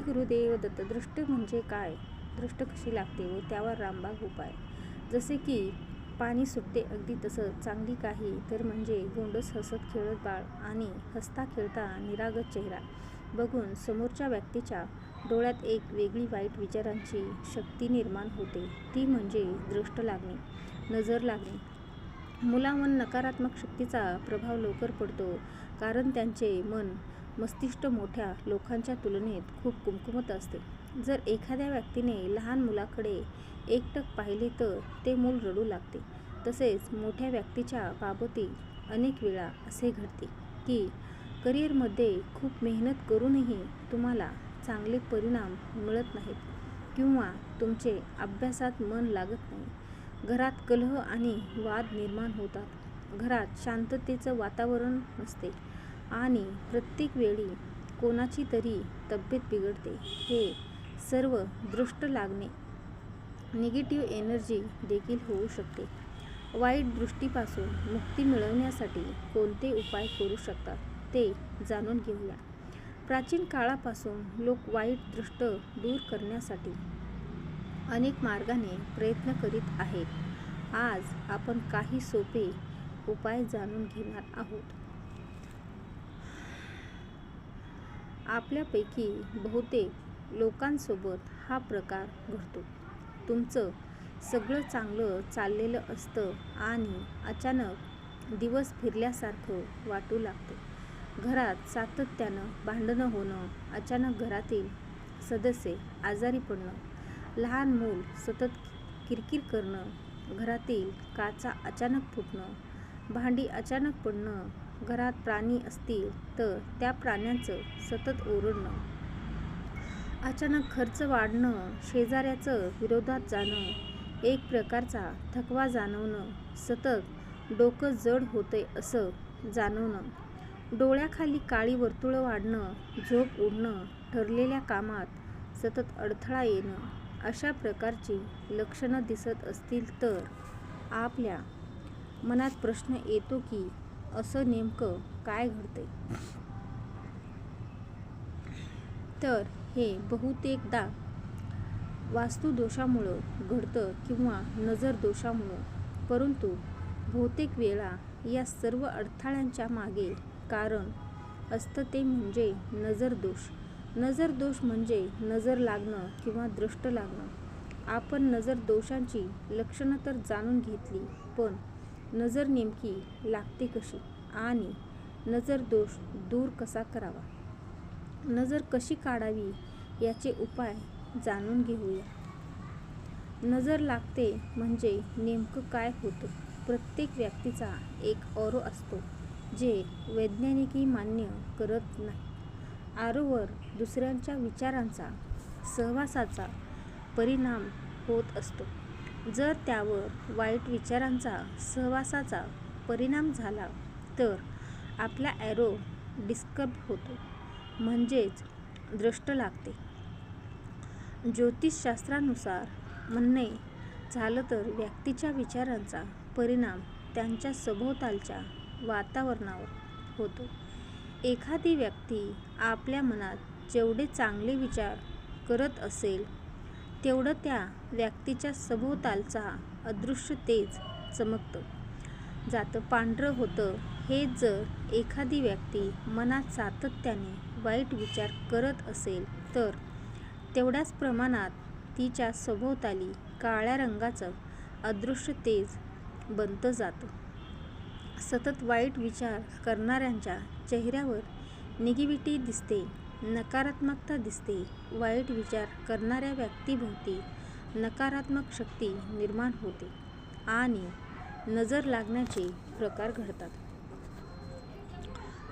श्री गुरुदेव दत्त दृष्ट म्हणजे काय? दृष्ट कशी लागते व त्यावर रामबाग उपाय? जसे की पाणी सुटते अगदी तसं. चांगली काही तर म्हणजे गोंडस हसत खेळत बाळ आणि हसता खेळता निरागत चेहरा. बघून समोरच्या व्यक्तीच्या डोळ्यात एक वेगळी वाईट विचारांची शक्ती निर्माण होते. ती म्हणजे दृष्ट लागणे नजर लागणे. मुलांवर नकारात्मक शक्तीचा प्रभाव लवकर पडतो कारण त्यांचे मन मस्तिष्क मोठ्या लोकांच्या तुलनेत खूप कुमकुमत असते. जर एखाद्या व्यक्तीने लहान मुलाकडे एकटक पाहिले तर ते मूल रडू लागते. तसेच मोठ्या व्यक्तीच्या बाबतीत अनेक वेळा असे घडते की करिअरमध्ये खूप मेहनत करूनही तुम्हाला चांगले परिणाम मिळत नाहीत किंवा तुमचे अभ्यासात मन लागत नाही. घरात कलह आणि वाद निर्माण होतात. घरात शांततेचं वातावरण नसते. आणि प्रत्येक वेळी कोणाची तरी तब्येत बिघडते हे सर्व दृष्ट लागणे. निगेटिव्ह एनर्जी देखील होऊ शकते. वाईट दृष्टीपासून मुक्ती मिळवण्यासाठी कोणते उपाय करू शकतात ते जाणून घेऊया. प्राचीन काळापासून लोक वाईट दृष्ट दूर करण्यासाठी अनेक मार्गाने प्रयत्न करीत आहेत. आज आपण काही सोपे उपाय जाणून घेणार आहोत. आपल्यापैकी बहुतेक लोकांसोबत हा प्रकार घडतो. तुमचं सगळं चांगलं चाललेलं असतं आणि अचानक दिवस फिरल्यासारखं वाटू लागतं. घरात सातत्यानं भांडणं होणं अचानक घरातील सदस्य आजारी पडणं लहान मूल सतत किरकिर करणं घरातील काचा अचानक फुटणं भांडी अचानक पडणं घरात प्राणी असतील तर त्या प्राण्यांचं सतत ओरडणं अचानक खर्च वाढणं शेजाऱ्याचं विरोधात जाणं एक प्रकारचा थकवा जाणवणं सतत डोकं जड होतंय असं जाणवणं डोळ्याखाली काळी वर्तुळं वाढणं झोप उडणं ठरलेल्या कामात सतत अडथळा येणं अशा प्रकारची लक्षणं दिसत असतील तर आपल्या मनात प्रश्न येतो की असं नेमकं काय घडतंय? तर हे बहुतेकदा वास्तुदोषामुळं घडतं किंवा नजर दोषामुळं परंतु बहुतेक वेळा या सर्व अडथळ्यांच्या मागे कारण असतं ते म्हणजे नजर दोष नजर दोष म्हणजे नजर लागणं किंवा दृष्ट लागणं. आपण नजर दोषांची लक्षणं तर जाणून घेतली पण नजर नेमकी लागते कशी आणि नजर दोष दूर कसा करावा? नजर कशी काढावी याचे उपाय जाणून घेऊया. नजर लागते म्हणजे नेमकं काय होतं? प्रत्येक व्यक्तीचा एक ऑरो असतो जे वैज्ञानिकही मान्य करत नाही. आरोवर दुसऱ्यांच्या विचारांचा सहवासाचा परिणाम होत असतो. जर त्यावर वाईट विचारांचा सहवासाचा परिणाम झाला तर आपला ॲरो डिस्टर्ब होतो म्हणजेच दृष्ट लागते. ज्योतिषशास्त्रानुसार म्हणणे झालं तर व्यक्तीच्या विचारांचा परिणाम त्यांच्या सभोवतालच्या वातावरणावर होतो. एखादी व्यक्ती आपल्या मनात जेवढे चांगले विचार करत असेल तेवढं त्या व्यक्तीच्या सभोवतालचा अदृश्य तेज चमकतं. जातं पांढरं होतं हे जर एखादी व्यक्ती मनात सातत्याने वाईट विचार करत असेल तर तेवढ्याच प्रमाणात तिच्या सभोवताली काळ्या रंगाचं अदृश्य तेज बनतं जातं. सतत वाईट विचार करणाऱ्यांच्या चेहऱ्यावर निगेटिव्हिटी दिसते नकारात्मकता दिसते. वाईट विचार करणाऱ्या व्यक्तीभोवती नकारात्मक शक्ती निर्माण होते आणि नजर लागण्याचे प्रकार घडतात.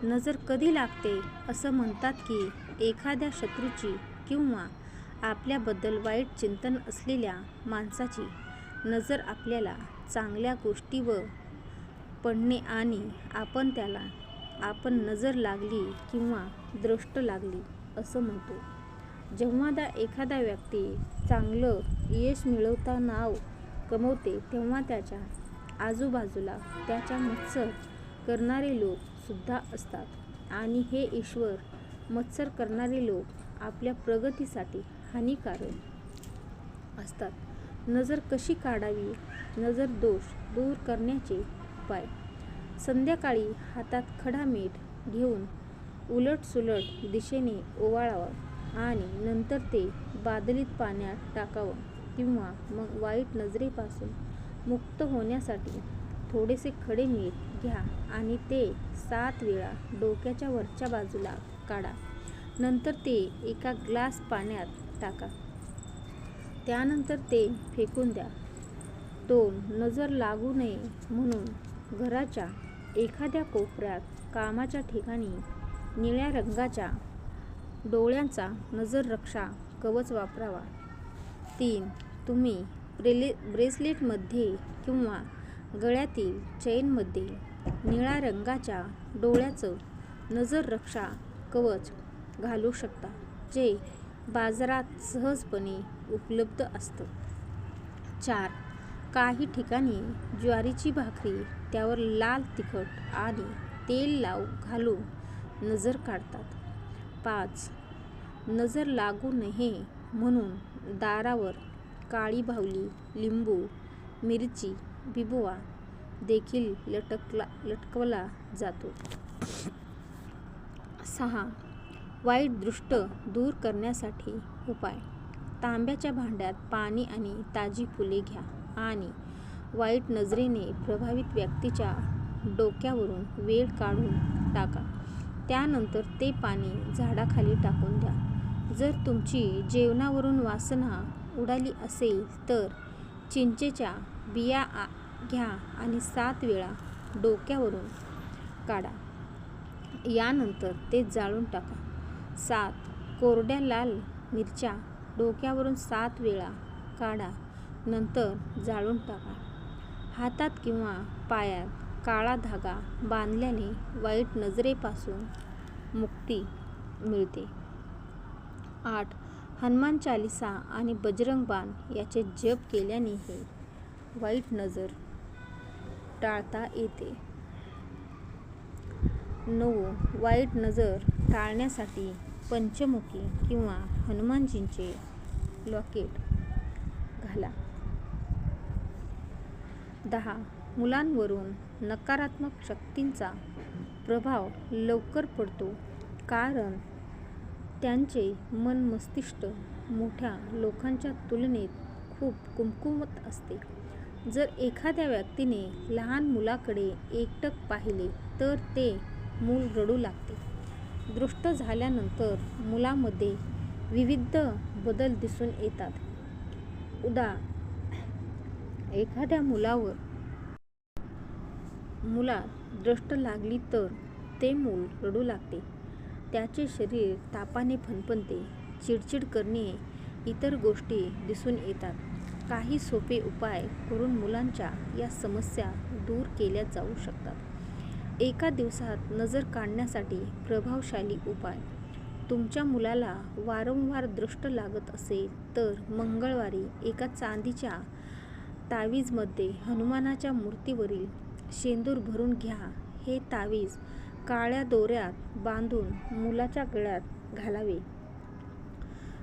नजर कधी लागते असं म्हणतात की एखाद्या शत्रूची किंवा आपल्याबद्दल वाईट चिंतन असलेल्या माणसाची नजर आपल्याला चांगल्या गोष्टीवर पडणे आणि आपण त्याला आपण नजर लागली किंवा दृष्ट लागली असं म्हणतो. जेव्हा एखादा व्यक्ती चांगलं यश मिळवता नाव कमवते तेव्हा त्याच्या आजूबाजूला त्याच्या मत्सर करणारे लोक सुद्धा असतात. आणि हे ईश्वर मत्सर करणारे लोक आपल्या प्रगतीसाठी हानिकारक असतात. नजर कशी काढावी? नजर दोष दूर करण्याचे उपाय. संध्याकाळी हातात खडा मीठ घेऊन उलटसुलट दिशेने ओवाळावं आणि नंतर ते बादलीत पाण्यात टाकावं किंवा मग वाईट नजरेपासून मुक्त होण्यासाठी थोडेसे खडे मीठ घ्या आणि ते सात वेळा डोक्याच्या वरच्या बाजूला काढा. नंतर ते एका ग्लास पाण्यात टाका. त्यानंतर ते फेकून द्या. दोन नजर लागू नये म्हणून घराच्या एखाद्या कोपऱ्यात कामाच्या ठिकाणी निळ्या रंगाच्या डोळ्यांचा नजररक्षा कवच वापरावा. तीन तुम्ही ब्रेले ब्रेसलेटमध्ये किंवा गळ्यातील चेनमध्ये निळ्या रंगाच्या डोळ्याचं नजररक्षा कवच घालू शकता जे बाजारात सहजपणे उपलब्ध असतं. चार काही ठिकाणी ज्वारीची भाकरी त्यावर लाल तिखट आणि तेल लाव घालून नजर काढतात. पाच नजर लागू नये म्हणून दारावर काळी बाहुली लिंबू मिरची बिबुवा देखील लटकला लटकवला जातो. सहा वाईट दृष्ट दूर करण्यासाठी उपाय. तांब्याच्या भांड्यात पाणी आणि ताजी फुले घ्या. आणि वाईट नजरेने प्रभावित व्यक्तीच्या डोक्यावरून वेळ काढून टाका. त्यानंतर ते पाणी झाडाखाली टाकून द्या. जर तुमची जेवणावरून वासना उडाली असेल तर चिंचेच्या बिया आ घ्या आणि सात वेळा डोक्यावरून काढा. यानंतर ते जाळून टाका. सात कोरड्या लाल मिरच्या डोक्यावरून सात वेळा काढा. नंतर जाळून टाका. हातात किंवा पायात काळा धागा बांधल्याने वाईट नजरेपासून मुक्ती मिळते. आठ. हनुमान चालिसा आणि बजरंग बाण याचे जप केल्यानेही वाईट नजर टाळता येते. नऊ. वाईट नजर टाळण्यासाठी पंचमुखी किंवा हनुमानजींचे लॉकेट घाला. दहा. मुलांवरून नकारात्मक शक्तींचा प्रभाव लवकर पडतो. कारण त्यांचे मन मस्तिष्क मोठ्या लोकांच्या तुलनेत खूप कुमकुमत असते. जर एखाद्या व्यक्तीने लहान मुलाकडे एकटक पाहिले तर ते मूल रडू लागते. दृष्ट झाल्यानंतर मुलामध्ये विविध बदल दिसून येतात. उदा एखाद्या मुलावर. मुला दृष्ट लागली तर ते मूल रडू लागते. त्याचे शरीर तापाने फनफनते चिडचिड करणे इतर गोष्टी दिसून येतात. काही सोपे उपाय करून मुलांच्या या समस्या दूर केल्या जाऊ शकतात. एका दिवसात नजर काढण्यासाठी प्रभावशाली उपाय. तुमच्या मुलाला वारंवार दृष्ट लागत असेल तर मंगळवारी एका चांदीच्या तावीजमध्ये हनुमानाच्या मूर्तीवरील शेंदूर भरून घ्या. हे तावीज काळ्या दोऱ्यात बांधून मुलाच्या गळ्यात घालावे.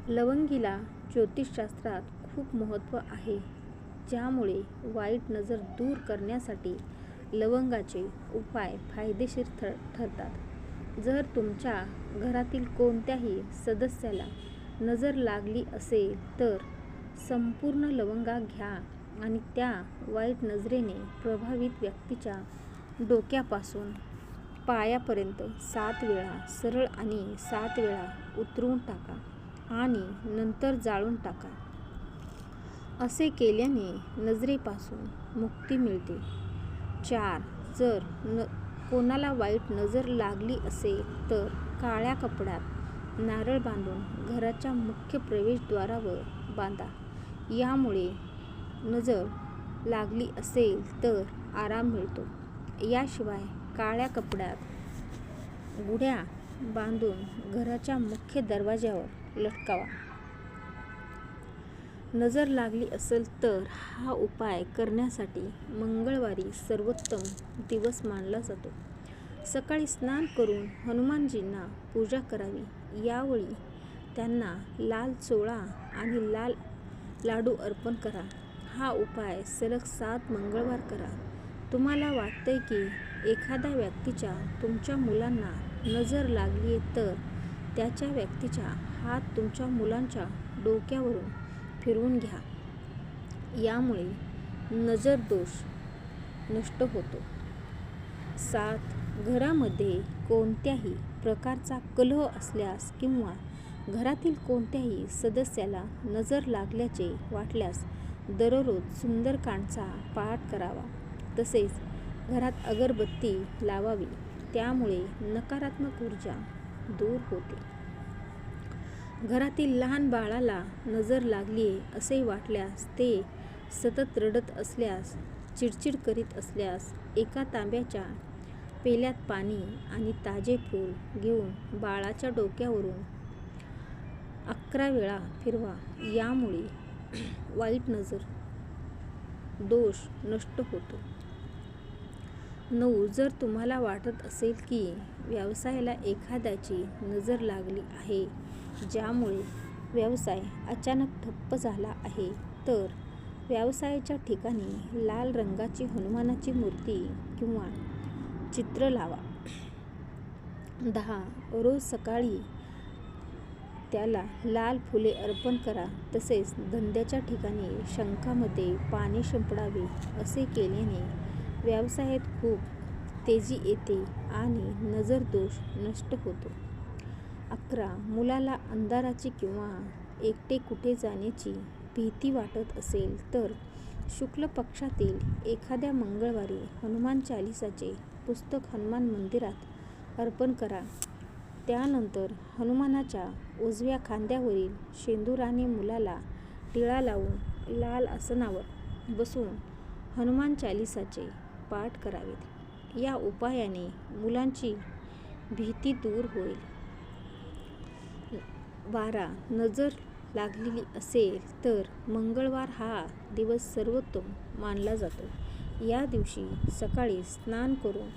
लवंगीला ज्योतिषशास्त्रात खूप महत्त्व आहे. ज्यामुळे वाईट नजर दूर करण्यासाठी लवंगाचे उपाय फायदेशीर ठ ठरतात. जर तुमच्या घरातील कोणत्याही सदस्याला नजर लागली असेल तर संपूर्ण लवंगा घ्या. आणि त्या वाईट नजरेने प्रभावित व्यक्तीच्या डोक्यापासून पायापर्यंत सात वेळा सरळ आणि सात वेळा उतरवून टाका आणि नंतर जाळून टाका. असे केल्याने नजरेपासून मुक्ती मिळते. चार जर न कोणाला वाईट नजर लागली असेल तर काळ्या कपड्यात नारळ बांधून घराच्या मुख्य प्रवेशद्वारावर बांधा. यामुळे नजर लागली असेल तर आराम मिळतो. याशिवाय काळ्या कपड्यात गुढ्या बांधून घराच्या मुख्य दरवाज्यावर लटकावा. नजर लागली असेल तर हा उपाय करण्यासाठी मंगळवारी सर्वोत्तम दिवस मानला जातो. सकाळी स्नान करून हनुमानजींना पूजा करावी. यावेळी त्यांना लाल चोळा आणि लाल लाडू अर्पण करा. हा उपाय सलग सात मंगळवार करा. तुम्हाला वाटतंय की एखाद्या व्यक्तीच्या तुमच्या मुलांना नजर लागली तर त्याच्या व्यक्तीचा हात तुमच्या मुलांच्या डोक्यावरून फिरवून घ्या. यामुळे नजर दोष नष्ट होतो. सात घरामध्ये कोणत्याही प्रकारचा कलह असल्यास किंवा घरातील कोणत्याही सदस्याला नजर लागल्याचे वाटल्यास दररोज सुंदरकांडचा पाठ करावा. तसेच घरात अगरबत्ती लावावी. त्यामुळे नकारात्मक ऊर्जा दूर होते. घरातील लहान बाळाला नजर लागली असे वाटल्यास ते सतत रडत असल्यास चिडचिड करीत असल्यास एका तांब्याच्या पेल्यात पाणी आणि ताजे फूल घेऊन बाळाच्या डोक्यावरून अकरा वेळा फिरवा. यामुळे वाईट नजर दोष नष्ट होतो. नऊ जर तुम्हाला वाटत असेल की व्यवसायाला एखाद्याची नजर लागली आहे ज्यामुळे व्यवसाय अचानक ठप्प झाला आहे तर व्यवसायाच्या ठिकाणी लाल रंगाची हनुमानाची मूर्ती किंवा चित्र लावा. दहा रोज सकाळी त्याला लाल फुले अर्पण करा. तसेच धंद्याच्या ठिकाणी शंखामध्ये पाणी शिंपडावे असे केल्याने व्यवसायात खूप तेजी येते आणि नजर दोष नष्ट होतो. अकरा. मुलाला अंधाराची किंवा एकटे कुठे जाण्याची भीती वाटत असेल तर शुक्ल पक्षातील एखाद्या मंगळवारी हनुमान चालिसाचे पुस्तक हनुमान मंदिरात अर्पण करा. त्यानंतर हनुमानाच्या उजव्या खांद्यावरील शेंदुराने मुलाला टिळा लावून लाल आसनावर बसून हनुमान चालिसाचे पाठ करावेत. या उपायाने मुलांची भीती दूर होईल. बारा नजर लागलेली असेल तर मंगळवार हा दिवस सर्वोत्तम मानला जातो. या दिवशी सकाळी स्नान करून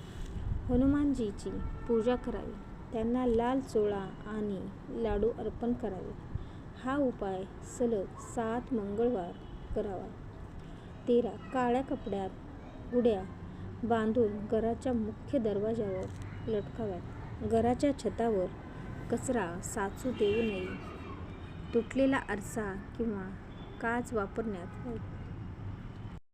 हनुमानजीची पूजा करावी. त्यांना लाल चोळा आणि लाडू अर्पण करावे. हा उपाय सलग सात मंगळवार करावा. तेरा काळ्या कपड्यात उड्या बांधून घराच्या मुख्य दरवाजावर लटकाव्यात. घराच्या छतावर कचरा साचू देऊ नये. तुटलेला आरसा किंवा काच वापरण्यात